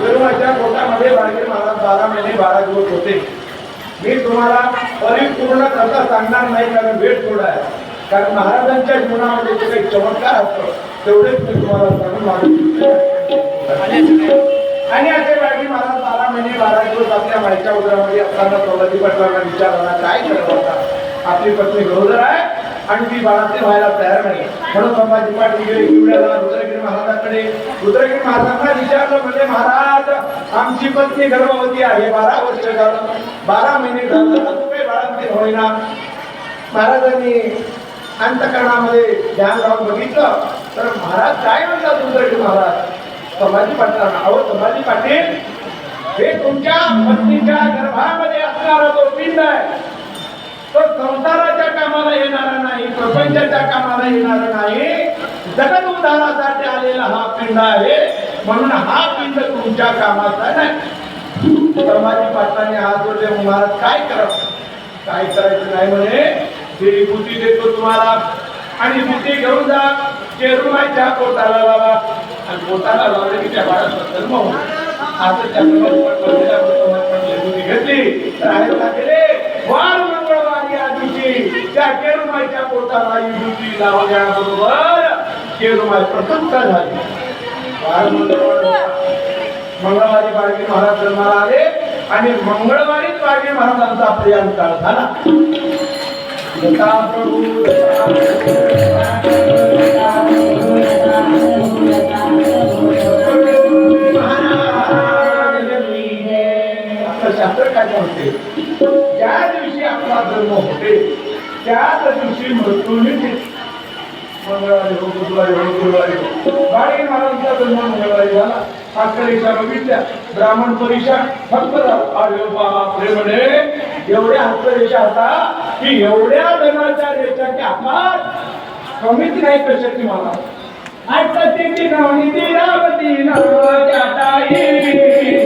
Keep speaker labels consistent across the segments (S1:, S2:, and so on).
S1: विरोधाच्या पोटामध्ये बाळगीर महाराज बारा महिने बारा दिवस होते. मी तुम्हाला परिपूर्ण कथा सांगणार नाही कारण वेळ थोडा आहे. कारण महाराजांच्या जीवनामध्ये जे काही चमत्कार असतो तेवढेच मी तुम्हाला सांगून माझं आणि असे बाळगी महाराज बारा महिने बारा दिवस आपल्या माईच्या उदरामध्ये असताना सौलाजी पाटलांना विचारला काय करत होता? आपली पत्नी गरोदर आहे? आणि ती बाळाचे व्हायला तयार नाही. म्हणून संभाजी पाटील रुद्रगिरी महाराजांकडे रुद्रगिरी महाराजांना विचारलं म्हणजे महाराज आमची पत्नी गर्भवती आहे बारा वर्ष झालं. बारा महिने झालं तू बाळांचे होईना. महाराजांनी अंतकरणामध्ये ध्यान लावून बघितलं. तर महाराज काय म्हणतात रुद्रगिरी महाराज? संभाजी पाटलांना अहो संभाजी पाटील हे तुमच्या पत्नीच्या गर्भामध्ये असणारा जो पिंड आहे. तो संसार कामाला येणारा नाही प्रपंचाच्या कामाला येणारा नाही. जगत उद्धारासाठी आलेला हा पिंड आहे म्हणून हा पिंड तुमच्या कामाचा नाही. संभाजी पाटलांनी हात जोडले महाराज काय करा काय करायचं नाही म्हणे. ही बुद्धी देतो तुम्हाला आणि बुद्धी घेऊन जा. चेरुमाच्या पोटाला लावा. आणि पोटाला लावले की त्या बाळाचा मग होतो आता त्या बुद्धी घेतली वाढ आहे का केले वार मंगळवारी या दिवशी त्या केरुमाईच्या पोटाला ही बुद्धी लावल्याबरोबर केरुमाई प्रसन्न झाली. मंगळवारी बाळगी महाराज जन्माला आले आणि मंगळवारीच बाळगी महाराजांचा प्रियांकाळ झाला. शास्त्र काय म्हणते? त्याच दिवशी मृत्यू निघते मंगळवारी हो बुधवारी हो गुरुवारी हो. बाळी महाराजांचा जन्म मंगळवारी झाला. अक्षरेषा बघितल्या ब्राह्मण परीक्षा फक्त अरे बापरे म्हणे एवढ्या हस्तरेषा होता की एवढ्या धनाच्या रेषा की आपला कमीच नाही कशाची मला आता तिची नावनी दिरावती नावाच्या ताई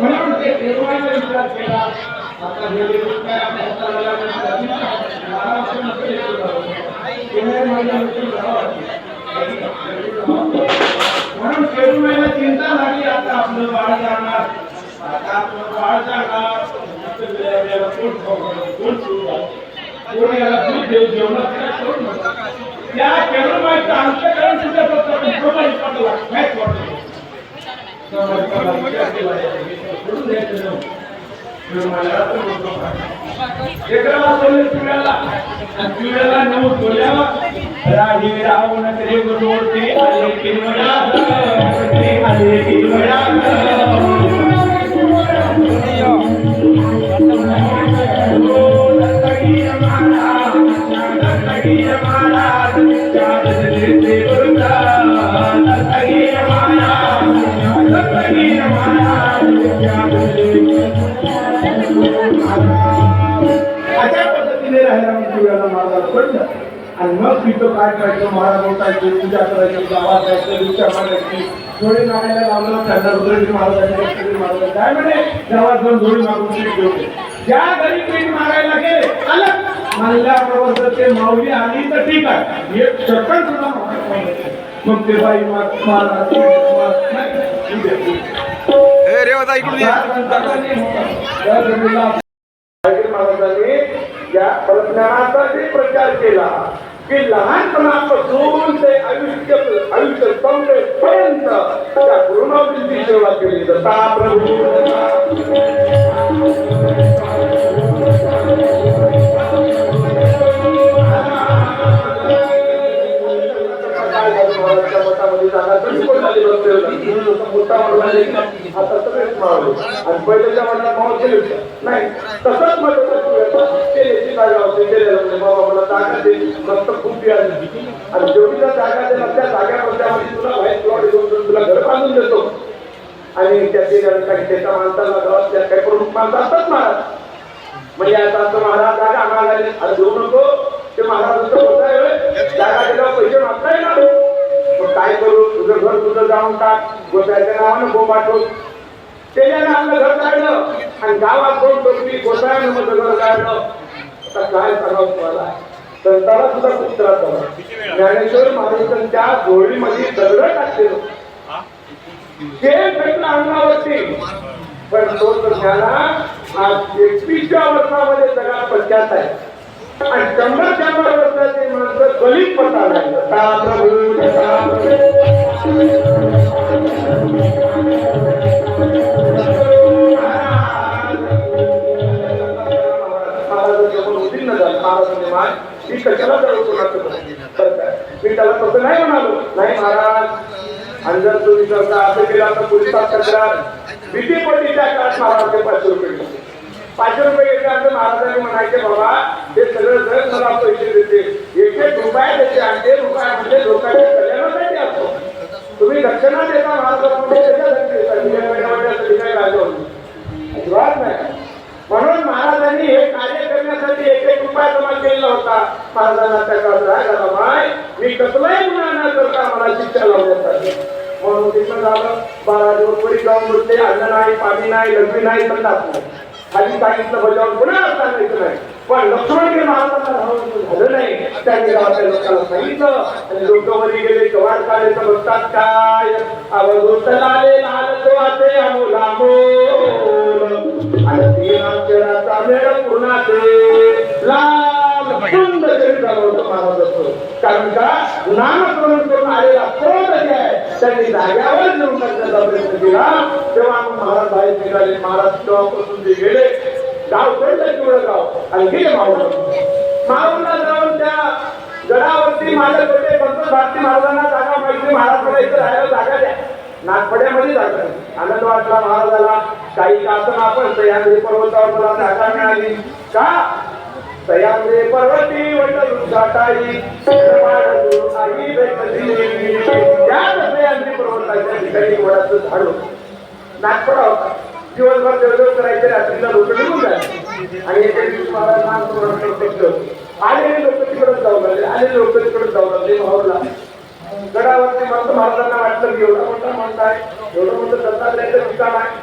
S1: म्हणून ते निर्माण विचार केला. आता हे काय आपल्या हाताला लागलं त्याची बारा वर्ष नसेल येतो जावं. पुणे माझ्या नसेल जावं. म्हणून पेरुमाईला चिंता झाली आता आपलं बाळ जाणार आता आपलं बाळ जाणार याला पोट भरलं, पोट सुरू झालं. कोण याला दूध देऊ जेवणात त्याला सोड नका. त्या पेरुमाईचं अंतकरण सुद्धा फक्त पेरुमाई पटला काहीच वाटत नाही. समाजाला विचार केला देव सोडून त्या नाही. पेरुमाईला तर बोलतो काय. एकाला सोडलं पिवळ्याला आणि नऊ रावण आले आले पद्धतीने राहायला मग वेळेला महाराज पडलं आणि मग तिथं काय करायचं महाराज होतायचे पूजा करायची गावात जायचं विचार मागायची थोडी मागायला लावलं त्यांना रुद्रजी महाराजांनी महाराज काय म्हणे? गावात जाऊन मागून पीठ ठेवते ज्या घरी पीठ मागायला गेले आलं. म्हणल्याबरोबर जर ते माऊली आली तर ठीक आहे. एक मागत नाही. मग ते बाई महाराज
S2: रेवता इकडून ये
S1: पाटील महाराजांनी या ज्ञानाचा जे प्रचार केला की लहानपणापासून ते आयुष्य आयुष्य संपेपर्यंत त्या गुरुनाथांची सेवा केली दत्ता प्रभू आता सगळेच मावळे. आणि पहिल्याच्या केले होते. नाही तसंच मग ते याची जागा म्हणजे बाबा जागा दे मस्त खूप आली आणि जेवढीला जागा दे त्या जाग्यामध्ये तुला बाहेर प्लॉट घेऊन तुला घर बांधून देतो आणि त्या काही त्याच्या माणसाला गावातल्या काही प्रमुख माणसं असतात महाराज म्हणजे आता असं महाराज जागा आम्हाला लागली. अरे देऊ नको ते महाराज असं होता जागा दिल्यावर पैसे मागता येणार मग काय करू तुझं घर तुझं जाऊन टाक गोसायच्या नावानं बोंब पाठवून त्याच्यानं आपलं घर काढलं आणि गावात दोन टोपली गोसाळ्यानं मग घर काढलं. आता काय सांगावं तुम्हाला? संताला सुद्धा खूप त्रास झाला. ज्ञानेश्वर महाराजांच्या जोडीमध्ये दगड टाकलेलं. ते भेटलं अंगावरती. पण तो तर ज्ञाना आज एकवीसच्या वर्षामध्ये जगात प्रख्यात आहे. आणि शंभर शंभर वर्षाचे माणसं गलित पडतात. पाचशे रुपये घेतले. पाचशे रुपये घेतल्यानंतर महाराजांनी म्हणायचे बाबा हे सगळं जग मला पैसे देते एक एक रुपया देते आणि ते रुपया म्हणजे लोकांच्या कल्याणासाठी असतो. तुम्ही दक्षिणा देता महाराजांमध्ये अजिबात नाही. म्हणून महाराजांनी हे कार्य करण्यासाठी एक एक रुपया जमा केलेला होता. महाराजांना त्या काळात काय झाला मी कसलाही गुन्हा न करता मला शिक्षा लावण्यासाठी तिथं झालं बारा दिवस पुढे जाऊन बसले अन्न नाही पाणी नाही लग्न नाही संडास नाही. खाली सांगितलं बजावून पुन्हा सांगायचं नाही. पण लक्ष्मण महाराजांना झालं नाही. त्यांनी गावातल्या लोकांना सांगितलं आणि लोक वरी गेले कवाड काढायचं बघतात काय? अवधूत लाले लाल तो आते अमोल अमोल आणि तीन अक्षराचा मेळ पूर्णाचे. लाल सुंदर शरीर झालं होतं महाराजाचं. कारण का? नामकरण करून आलेला कोण त्यांनी जाग्यावर येऊन करण्याचा प्रयत्न केला. तेव्हा मग महाराज बाहेर निघाले. महाराज तेव्हापासून ते गेले. गाव सोडलं तेवढं गाव? आणि गेले माऊला माऊला जाऊन त्या गडावरती माझ्या छोटे संत भारती महाराजांना जागा माहिती महाराजकडे इथं राहायला जागा द्या. नागपड्यामध्ये जागा आनंद वाटला महाराजाला. काही का असं आपण सह्याद्री पर्वतावर मला जागा मिळाली. का? सह्याद्री पर्वती वडल घाटाई आई भेटली त्या सह्याद्री पर्वताच्या ठिकाणी वडाचं झाड होतं. होता. दिवसभर देवदेव करायचे रात्रीला लोक निघून जायचे. आणि एके दिवशी महाराज नागपूर आलेले लोक तिकडे जाऊ लागले आलेले लोक तिकडे जाऊ लागले माहूरला गडावरती मस्त महाराजांना वाटलं की एवढा मोठा म्हणताय एवढं मोठं दत्तात्रयाचं ठिकाण आहे.